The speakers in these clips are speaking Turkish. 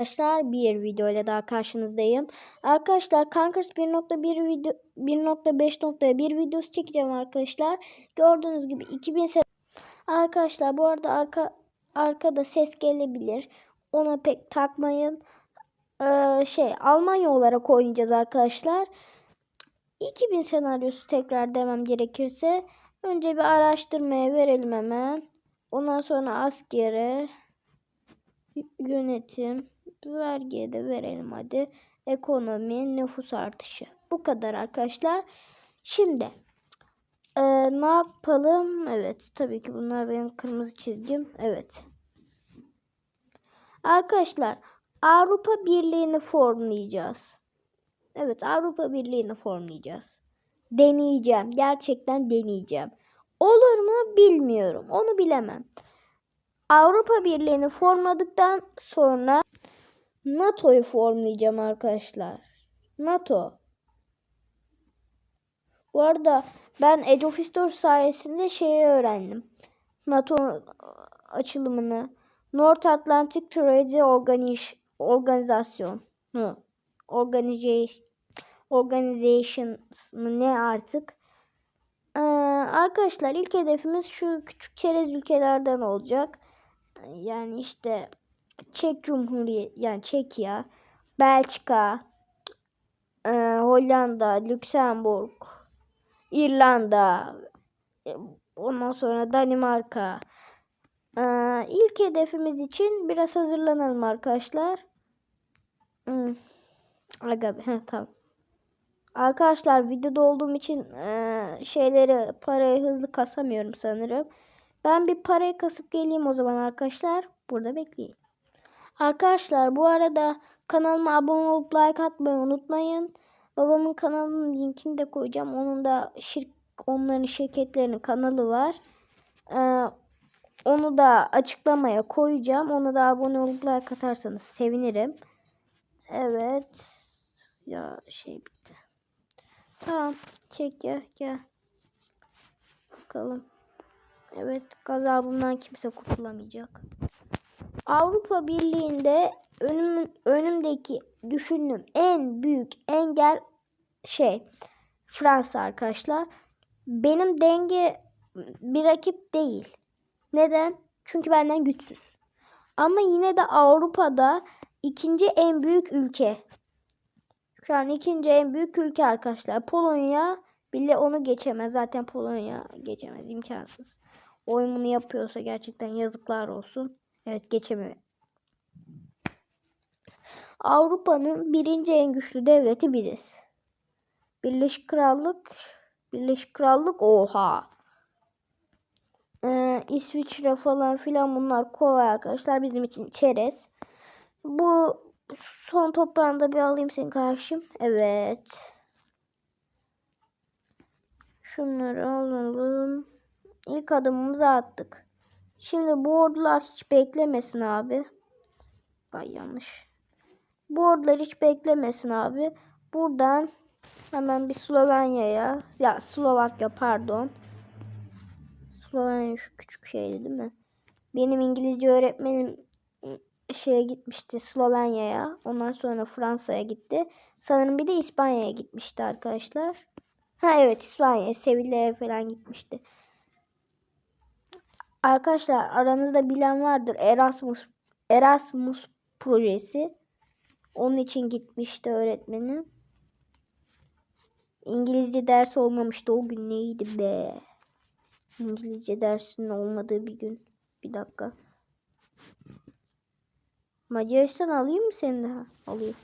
Arkadaşlar bir video ile daha karşınızdayım. Arkadaşlar Kankers 1.1 video 1.5.1 videosu çekeceğim arkadaşlar. Gördüğünüz gibi 2000 sene Arkadaşlar bu arada arka arkada ses gelebilir. Ona pek takmayın. Ee, şey Almanya olarak oynayacağız arkadaşlar. 2000 senaryosu tekrar demem gerekirse önce bir araştırmaya verelim hemen. Ondan sonra askere yönetim vergiye de verelim hadi. Ekonomi, nüfus artışı. Bu kadar arkadaşlar. Şimdi e, ne yapalım? Evet tabii ki bunlar benim kırmızı çizgim. Evet. Arkadaşlar Avrupa Birliği'ni formlayacağız. Evet Avrupa Birliği'ni formlayacağız. Deneyeceğim. Gerçekten deneyeceğim. Olur mu bilmiyorum. Onu bilemem. Avrupa Birliği'ni formladıktan sonra NATO'yu formlayacağım arkadaşlar. NATO. Bu arada ben Age of History sayesinde şeyi öğrendim. NATO açılımını. North Atlantic Treaty Organization. Organization. Organization mı ne artık. Ee, arkadaşlar ilk hedefimiz şu küçük çerez ülkelerden olacak. Yani işte Çek Cumhuriyet yani Çekya, Belçika, e, Hollanda, Lüksemburg, İrlanda, e, ondan sonra Danimarka. E, ilk hedefimiz için biraz hazırlanalım arkadaşlar. Hmm. Aga, heh, tamam. Arkadaşlar videoda olduğum için e, şeyleri parayı hızlı kasamıyorum sanırım. Ben bir parayı kasıp geleyim o zaman arkadaşlar. Burada bekleyin. Arkadaşlar bu arada kanalıma abone olup like atmayı unutmayın. Babamın kanalının linkini de koyacağım. Onun da şirk onların şirketlerinin kanalı var. Ee, onu da açıklamaya koyacağım. Ona da abone olup like atarsanız sevinirim. Evet. Ya şey bitti. Tamam. Çek ya gel. Bakalım. Evet gazabımdan kimse kurtulamayacak. Avrupa Birliği'nde önüm, önümdeki düşündüğüm en büyük engel şey Fransa arkadaşlar. Benim denge bir rakip değil. Neden? Çünkü benden güçsüz. Ama yine de Avrupa'da ikinci en büyük ülke. Şu an ikinci en büyük ülke arkadaşlar. Polonya bile onu geçemez. Zaten Polonya geçemez. imkansız. Oyununu yapıyorsa gerçekten yazıklar olsun. Evet geçemiyor. Avrupa'nın birinci en güçlü devleti biziz. Birleşik Krallık Birleşik Krallık oha. Ee, İsviçre falan filan bunlar kolay arkadaşlar. Bizim için çerez. Bu son toprağında bir alayım senin karşım. Evet. Şunları alalım. İlk adımımızı attık. Şimdi bu ordular hiç beklemesin abi. Bay yanlış. Bu ordular hiç beklemesin abi. Buradan hemen bir Slovenya'ya ya Slovakya pardon. Slovenya şu küçük şeydi değil mi? Benim İngilizce öğretmenim şeye gitmişti Slovenya'ya. Ondan sonra Fransa'ya gitti. Sanırım bir de İspanya'ya gitmişti arkadaşlar. Ha evet İspanya, Sevilla'ya falan gitmişti. Arkadaşlar aranızda bilen vardır. Erasmus Erasmus projesi. Onun için gitmişti öğretmenim. İngilizce ders olmamıştı. O gün neydi be? İngilizce dersinin olmadığı bir gün. Bir dakika. Macaristan alayım mı seni daha? Alayım.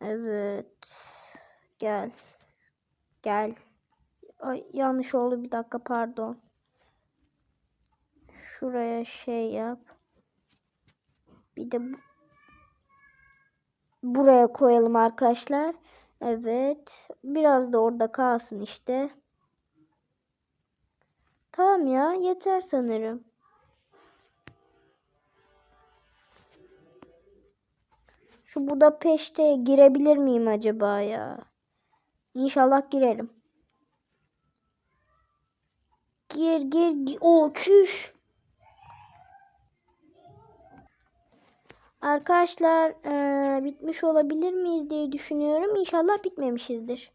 Evet. Gel. Gel. Ay yanlış oldu bir dakika pardon. Şuraya şey yap. Bir de bu buraya koyalım arkadaşlar. Evet. Biraz da orada kalsın işte. Tamam ya yeter sanırım. Şu Budapeşte girebilir miyim acaba ya? İnşallah girerim. Gir gir. gir. O çüş. Arkadaşlar eee, bitmiş olabilir miyiz diye düşünüyorum. İnşallah bitmemişizdir.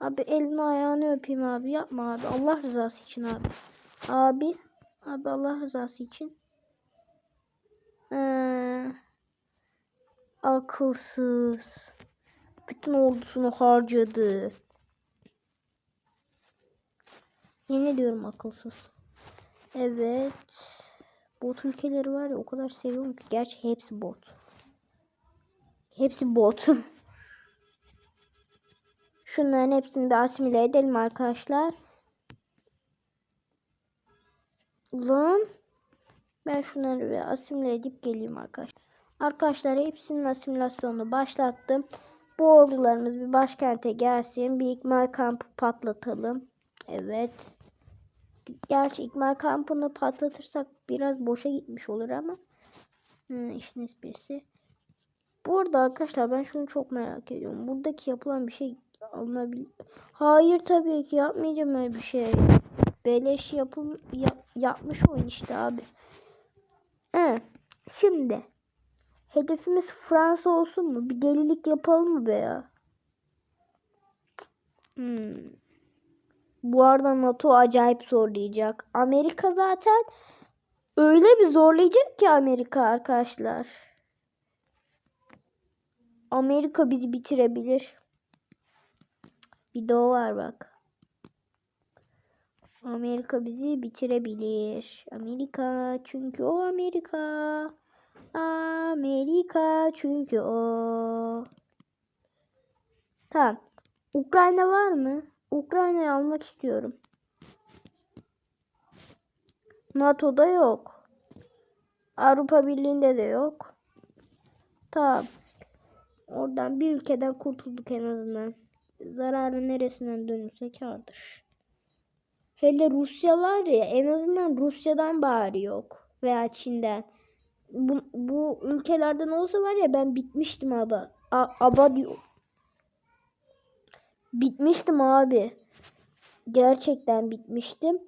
Abi elini ayağını öpeyim abi. Yapma abi. Allah rızası için abi. Abi. Abi Allah rızası için. Ee, akılsız. Bütün ordusunu harcadı. Yemin ediyorum akılsız. Evet. Bot ülkeleri var ya o kadar seviyorum ki. Gerçi hepsi bot. Hepsi bot. Şunların hepsini bir asimile edelim arkadaşlar. Lan. Ben şunları bir asimile edip geleyim arkadaşlar. Arkadaşlar hepsinin asimilasyonunu başlattım. Bu ordularımız bir başkente gelsin. Bir ikmal kampı patlatalım. Evet. Gerçi ikmal kampını patlatırsak biraz boşa gitmiş olur ama. Hı, işin esprisi. Bu arada arkadaşlar ben şunu çok merak ediyorum. Buradaki yapılan bir şey alınabilir. Hayır tabii ki yapmayacağım öyle bir şey. Beleş yapım yap- yapmış oyun işte abi. Evet. Şimdi hedefimiz Fransa olsun mu? Bir delilik yapalım mı be ya? Hmm. Bu arada NATO acayip zorlayacak. Amerika zaten öyle bir zorlayacak ki Amerika arkadaşlar. Amerika bizi bitirebilir. Bir de o var bak. Amerika bizi bitirebilir. Amerika çünkü o Amerika. Amerika çünkü o. Tamam. Ukrayna var mı? Ukrayna'yı almak istiyorum. NATO'da yok. Avrupa Birliği'nde de yok. Tamam. Oradan bir ülkeden kurtulduk en azından. Zararı neresinden dönülse kârdır. Hele Rusya var ya en azından Rusya'dan bari yok. Veya Çin'den. Bu, bu ülkelerden olsa var ya ben bitmiştim abi. A, aba diyor. Bitmiştim abi. Gerçekten bitmiştim.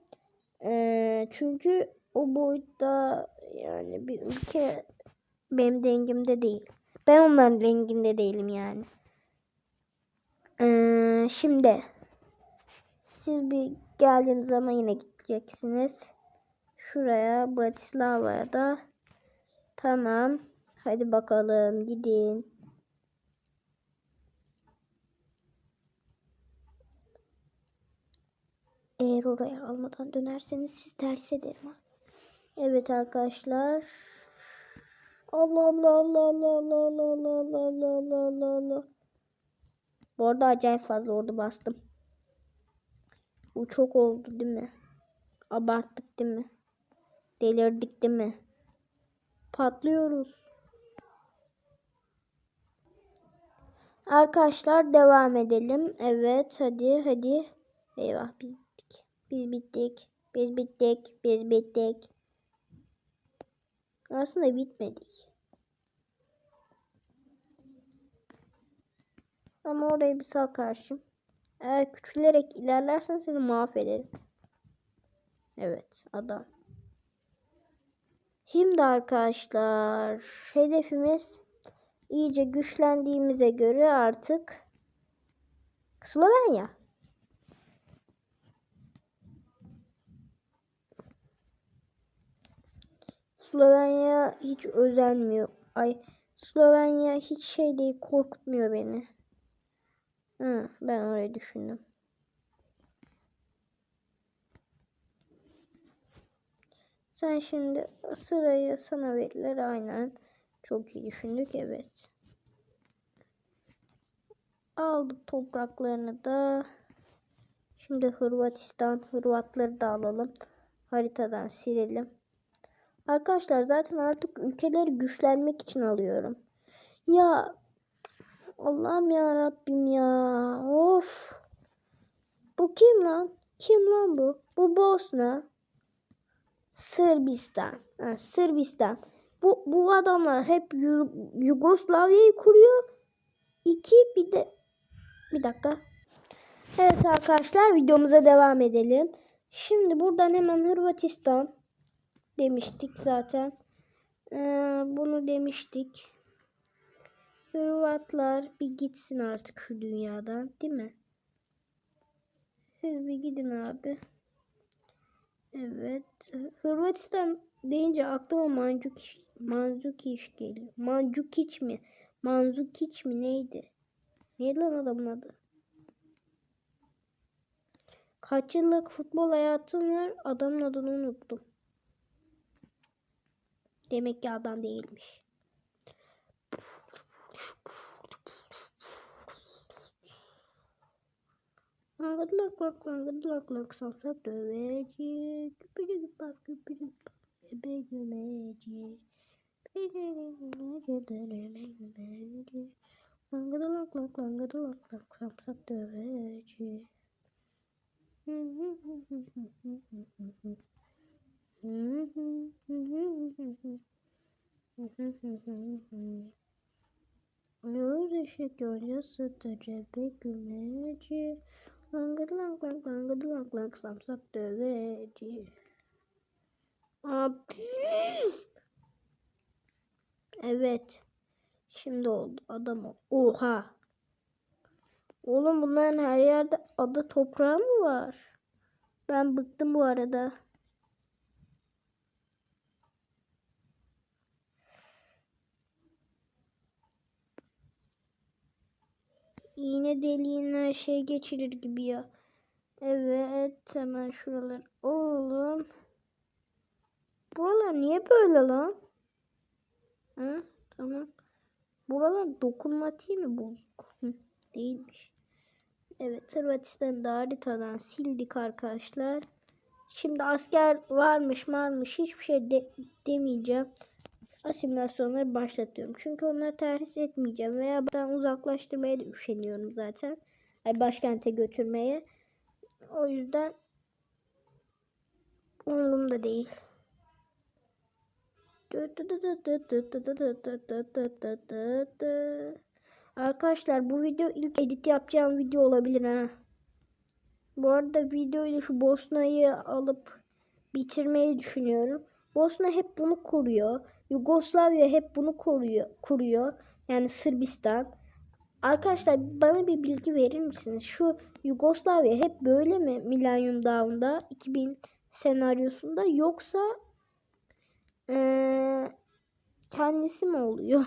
Ee, çünkü o boyutta yani bir ülke benim dengimde değil. Ben onların denginde değilim yani. Ee, şimdi siz bir geldiğiniz zaman yine gideceksiniz. Şuraya Bratislava'ya da tamam. Hadi bakalım gidin. Eğer oraya almadan dönerseniz siz ters ederim. Evet arkadaşlar. Allah Allah Allah Allah Allah Allah Allah Allah Allah Allah Allah Allah. Bu arada acayip fazla ordu bastım. Bu çok oldu değil mi? Abarttık değil mi? Delirdik değil mi? Patlıyoruz. Arkadaşlar devam edelim. Evet hadi hadi. Eyvah biz. Biz bittik. Biz bittik. Biz bittik. Aslında bitmedik. Ama orayı bir sal karşım. Eğer küçülerek ilerlersen seni mahvederim. Evet adam. Şimdi arkadaşlar hedefimiz iyice güçlendiğimize göre artık Slovenya. Slovenya hiç özenmiyor. Ay Slovenya hiç şey değil korkutmuyor beni. Hı, ben orayı düşündüm. Sen şimdi sırayı sana verirler aynen. Çok iyi düşündük evet. Aldık topraklarını da. Şimdi Hırvatistan, Hırvatları da alalım. Haritadan silelim. Arkadaşlar zaten artık ülkeleri güçlenmek için alıyorum. Ya Allah'ım ya Rabbim ya. Of. Bu kim lan? Kim lan bu? Bu Bosna. Sırbistan. Ha, Sırbistan. Bu, bu adamlar hep Yu- Yugoslavya'yı kuruyor. İki bir de bir dakika. Evet arkadaşlar videomuza devam edelim. Şimdi buradan hemen Hırvatistan demiştik zaten. Ee, bunu demiştik. Hırvatlar bir gitsin artık şu dünyadan değil mi? Siz bir gidin abi. Evet. Hırvatistan deyince aklıma Mancukic, Manzukic geliyor. Mancukic mi? Manzukic mi neydi? Neydi lan adamın adı? Kaç yıllık futbol hayatım var adamın adını unuttum. Demek ki adam değilmiş. Langıdlak lak langıdlak lak samsak döveci. Küpücük bak küpücük bak. Ebe. Langıdlak lak langıdlak lak samsak döveci. Uyuz eşek yoncası tecebe gümeci. Langıd lang lang langıd lang lang samsak döveci. Abi. Evet. Şimdi oldu. Adam. Oha. Oğlum bunların her yerde ada toprağı mı var? Ben bıktım bu arada. İğne deliğine şey geçirir gibi ya. Evet hemen şuralar. Oğlum. Buralar niye böyle lan? Ha, tamam. Buralar dokunmatiği mi bozuk? Değilmiş. Evet Hırvatistan'ı da haritadan sildik arkadaşlar. Şimdi asker varmış varmış hiçbir şey de demeyeceğim. Asimilasyonları başlatıyorum. Çünkü onları terhis etmeyeceğim. Veya buradan uzaklaştırmaya da üşeniyorum zaten. Yani başkente götürmeye. O yüzden umurumda değil. Arkadaşlar bu video ilk edit yapacağım video olabilir ha. Bu arada videoyu şu Bosna'yı alıp bitirmeyi düşünüyorum. Bosna hep bunu kuruyor. Yugoslavya hep bunu koruyor, kuruyor. Yani Sırbistan. Arkadaşlar bana bir bilgi verir misiniz? Şu Yugoslavya hep böyle mi Millennium Dawn'da 2000 senaryosunda yoksa ee, kendisi mi oluyor?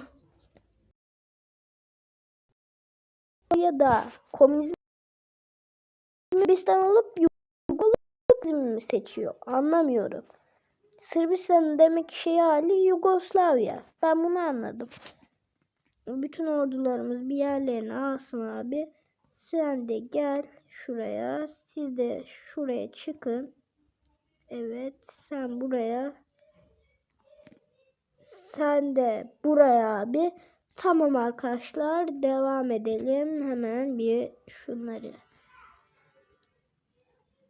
Ya da komünizm Sırbistan olup Yugoslavya mi seçiyor? Anlamıyorum. Sırbistan'ın demek şey hali Yugoslavya. Ben bunu anladım. Bütün ordularımız bir yerlerine alsın abi. Sen de gel şuraya. Siz de şuraya çıkın. Evet sen buraya. Sen de buraya abi. Tamam arkadaşlar devam edelim. Hemen bir şunları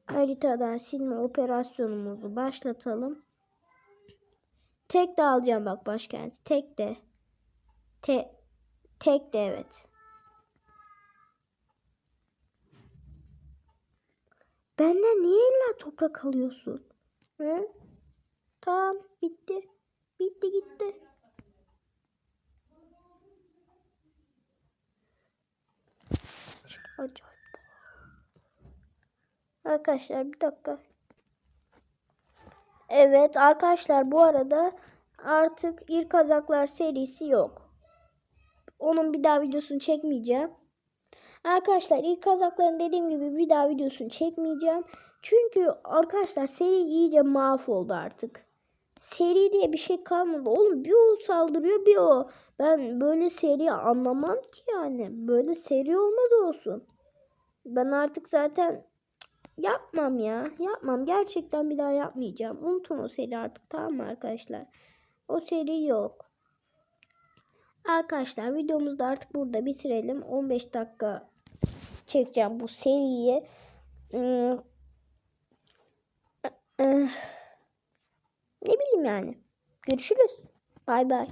haritadan silme operasyonumuzu başlatalım. Tek de alacağım bak başkent. Tek de. Te tek de evet. Benden niye illa toprak alıyorsun? He? Tamam bitti. Bitti gitti. Acayip. Arkadaşlar bir dakika. Evet arkadaşlar bu arada artık İr Kazaklar serisi yok. Onun bir daha videosunu çekmeyeceğim. Arkadaşlar İr Kazakların dediğim gibi bir daha videosunu çekmeyeceğim. Çünkü arkadaşlar seri iyice mahvoldu artık. Seri diye bir şey kalmadı. Oğlum bir o saldırıyor bir o. Ben böyle seri anlamam ki yani. Böyle seri olmaz olsun. Ben artık zaten Yapmam ya. Yapmam. Gerçekten bir daha yapmayacağım. Unutun o seri artık tamam mı arkadaşlar? O seri yok. Arkadaşlar videomuzu da artık burada bitirelim. 15 dakika çekeceğim bu seriyi. Hmm. Ne bileyim yani. Görüşürüz. Bay bay.